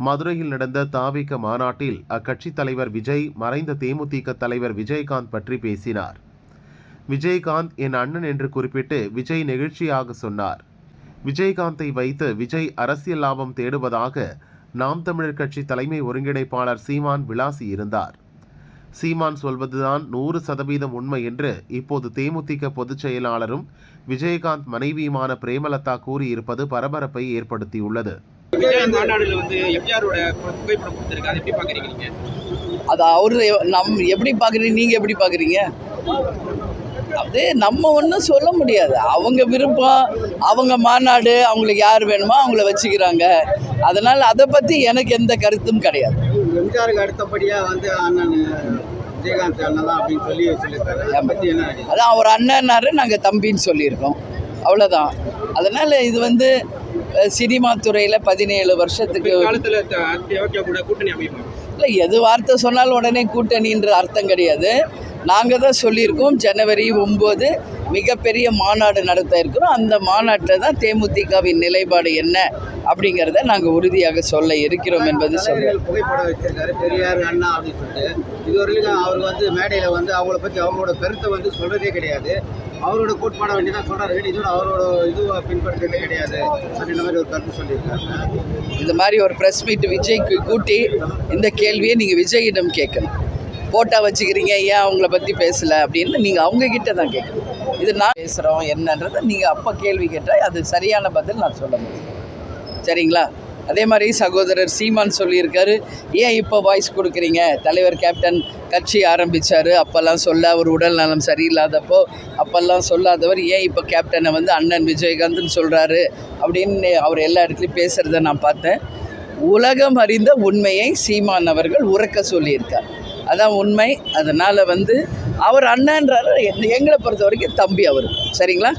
மதுரையில் நடந்த தாவிக மாநாட்டில் அக்கட்சித் தலைவர் விஜய் மறைந்த தேமுதிக தலைவர் விஜயகாந்த் பற்றி பேசினார். விஜயகாந்த் என் அண்ணன் என்று குறிப்பிட்டு விஜய் நெகிழ்ச்சியாக சொன்னார். விஜயகாந்தை வைத்து விஜய் அரசியல் லாபம் தேடுவதாக நாம் தமிழர் கட்சி தலைமை ஒருங்கிணைப்பாளர் சீமான் விளாசி இருந்தார். சீமான் சொல்வதுதான் நூறு சதவீதம் உண்மை என்று இப்போது தேமுதிக பொதுச் செயலாளரும் விஜயகாந்த் மனைவியுமான பிரேமலதா கூறியிருப்பது பரபரப்பை ஏற்படுத்தியுள்ளது. மாநாடுல வந்து எம்ஜிஆரோட புகைப்படம் கொடுத்துருக்கு அதை எப்படி பாக்குறீங்க நீங்க அது அவரு நம் எப்படி பார்க்குறீங்க? நீங்கள் எப்படி பார்க்குறீங்க? அது நம்ம ஒன்றும் சொல்ல முடியாது. அவங்க விருப்பம் அவங்க மாநாடு அவங்களுக்கு யார் வேணுமோ அவங்கள வச்சுக்கிறாங்க. அதனால் அதை பற்றி எனக்கு எந்த கருத்தும் கிடையாது. எம்ஜிஆருக்கு அடுத்தபடியா வந்து அண்ணன் விஜயகாந்த் அண்ணன் தான் அப்படின்னு சொல்லி சொல்லியிருக்காரு. அதை பத்தி என்ன நினைக்கிறீங்க? அதான் அவர் அண்ணன்னாரு நாங்கள் தம்பின்னு சொல்லியிருக்கோம். அவ்வளோதான் அதனால் இது வந்து சினிமா துறையில் பதினேழு வருஷத்துக்கு இல்லை எது வார்த்தை சொன்னாலும் உடனே கூட்டணின்ற அர்த்தம் கிடையாது. நாங்கள் தான் சொல்லியிருக்கோம் ஜனவரி ஒம்பது மிகப்பெரிய மாநாடு நடத்த இருக்கிறோம். அந்த மாநாட்டில் தான் தேமுதிகவின் நிலைப்பாடு என்ன அப்படிங்கிறத நாங்கள் உறுதியாக சொல்ல இருக்கிறோம் என்பது தலைவர்கள் புகைப்படம் வச்சிருக்காரு பெரியார் அண்ணா அப்படின்னு சொல்லிட்டு. இதுவரையிலும் அவர் வந்து மேடையில வந்து அவங்கள பத்தி அவங்களோட கருத்தை வந்து சொல்றதே கிடையாது. அவரோட கோட்பாட வேண்டி தான் சொல்றாரு இதோட அவரோட இதுவை பின்பற்றுறதே கிடையாது அப்படின்ற மாதிரி ஒரு கருத்து சொல்லியிருக்காங்க இந்த மாதிரி ஒரு ப்ரெஸ் மீட் விஜய்க்கு கூட்டி இந்த கேள்வியை நீங்கள் விஜயிடம் கேட்கணும் போட்டா வச்சுக்கிறீங்க ஏன் அவங்கள பற்றி பேசலை அப்படின்னு நீங்கள் அவங்க கிட்ட தான் கேட்கணும் இது நான் பேசுகிறோம் என்னன்றதை நீங்கள் அப்போ கேள்வி கேட்டால் அது சரியான பதில் நான் சொல்ல முடியும். சரிங்களா? அதே மாதிரி சகோதரர் சீமான் சொல்லியிருக்காரு ஏன் இப்போ வாய்ஸ் கொடுக்குறீங்க? தலைவர் கேப்டன் கட்சி ஆரம்பித்தார் அப்போல்லாம் சொல்ல அவர் உடல் நலம் சரியில்லாதப்போ அப்போல்லாம் சொல்லாதவர் ஏன் இப்போ கேப்டனை வந்து அண்ணன் விஜயகாந்த்னு சொல்கிறாரு அப்படின்னு அவர் எல்லா இடத்துலையும் பேசுகிறத நான் பார்த்தேன். உலகம் அறிந்த உண்மையை சீமான் அவர்கள் உறக்க சொல்லியிருக்கார். அதான் உண்மை. அதனால் வந்து அவர் அண்ணன்றார். எங்களை பொறுத்த வரைக்கும் தம்பி அவர். சரிங்களா?